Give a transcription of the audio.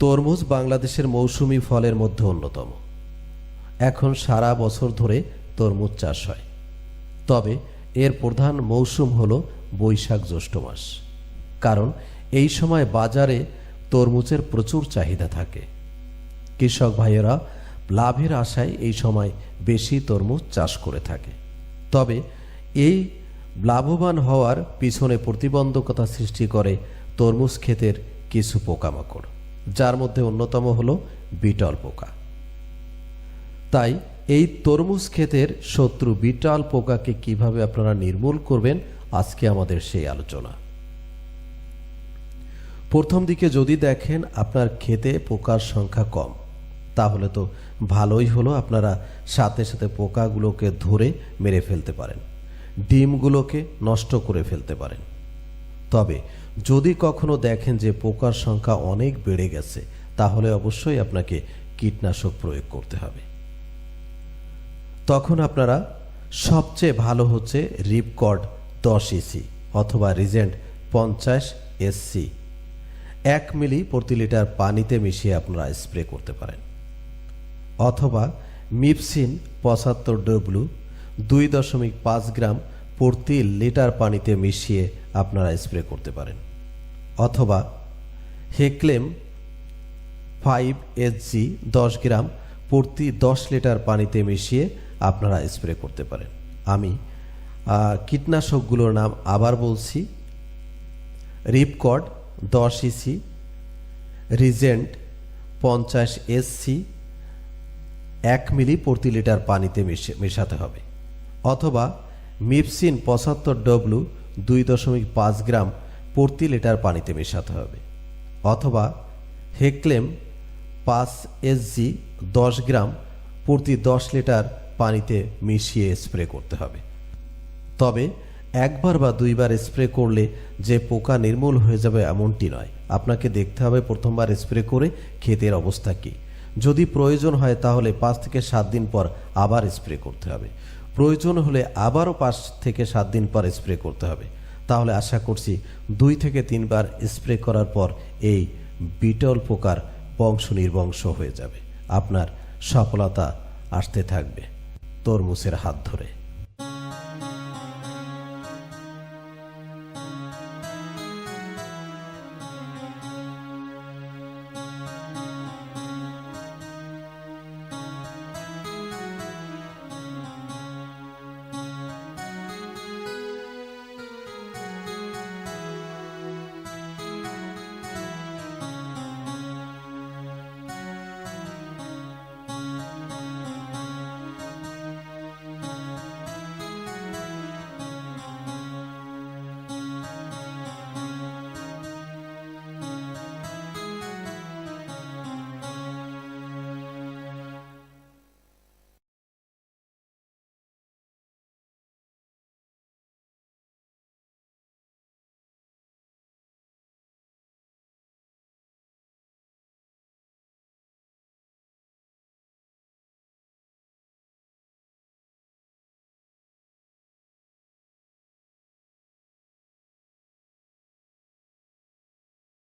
তরমুজ বাংলাদেশের মৌসুমি ফলের মধ্যে অন্যতম। এখন সারা বছর ধরে তরমুজ চাষ হয়। তবে এর প্রধান মৌসুম হল বৈশাখ জ্যৈষ্ঠ মাস। কারণ এই সময় বাজারে তরমুজের প্রচুর চাহিদা থাকে। কৃষক ভাইয়েরা, লাভের আশায় এই সময় বেশি তরমুজ চাষ করে থাকে। তবে এই লাভবান হওয়ার পিছনে প্রতিবন্ধকতা সৃষ্টি করে তরমুজ ক্ষেতের কিছু পোকামাকড়। যার মধ্যে অন্যতম হলো বিটল পোকা। তাই এই তরমুজ ক্ষেতের শত্রু বিটল পোকাকে কীভাবে আপনারা নির্মূল করবেন, আজকে আমাদের সেই আলোচনা। প্রথম দিকে যদি দেখেন আপনার ক্ষেতে পোকার সংখ্যা কম, তাহলে তো ভালোই হলো আপনারা সাথে সাথে পোকাগুলোকে ধরে মেরে ফেলতে পারেন, ডিমগুলোকে নষ্ট করে ফেলতে পারেন। তবে যদি কখনো দেখেন যে পোকার সংখ্যা অনেক বেড়ে গেছে, তাহলে অবশ্যই আপনাকে কীটনাশক প্রয়োগ করতে হবে। তখন আপনারা সবচেয়ে ভালো হচ্ছে রিপকর্ড দশ ইসি অথবা রিজেন্ট পঞ্চাশ এসসি এক মিলি প্রতি লিটার পানিতে মিশিয়ে আপনারা স্প্রে করতে পারেন। অথবা মিপসিন পঁচাত্তর ডব্লু দুই দশমিক পাঁচ গ্রাম প্রতি লিটার পানিতে মিশিয়ে আপনারা স্প্রে করতে পারেন। অথবা হেক্লেম ফাইভ এসজি দশ গ্রাম প্রতি দশ লিটার পানিতে মিশিয়ে আপনারা স্প্রে করতে পারেন। আমি কীটনাশকগুলোর নাম আবার বলছি। রিপকর্ড দশ ইসি, রিজেন্ট পঞ্চাশ এসসি এক মিলি প্রতি লিটার পানিতে মিশে মেশাতে হবে। অথবা মিপসিন পঁচাত্তর ডব্লু দুই দশমিক পাঁচ গ্রাম প্রতি লিটার পানিতে মেশাতে হবে। অথবা হেক্লেম পাঁচ এসজি দশ গ্রাম প্রতি দশ লিটার পানিতে মিশিয়ে স্প্রে করতে হবে। তবে একবার বা দুইবার স্প্রে করলে যে পোকা নির্মূল হয়ে যাবে এমনটি নয়। আপনাকে দেখতে হবে প্রথমবার স্প্রে করে ক্ষেতের অবস্থা কী। যদি প্রয়োজন হয় তাহলে পাঁচ থেকে সাত দিন পর আবার স্প্রে করতে হবে। প্রয়োজন হলে আবারও পাঁচ থেকে সাত দিন পর স্প্রে করতে হবে। তাহলে আশা করছি দুই থেকে তিনবার স্প্রে করার পর এই বিটল পোকার বংশ নির্বংশ হয়ে যাবে। আপনার সফলতা আসতে থাকবে তরমুজের হাত ধরে।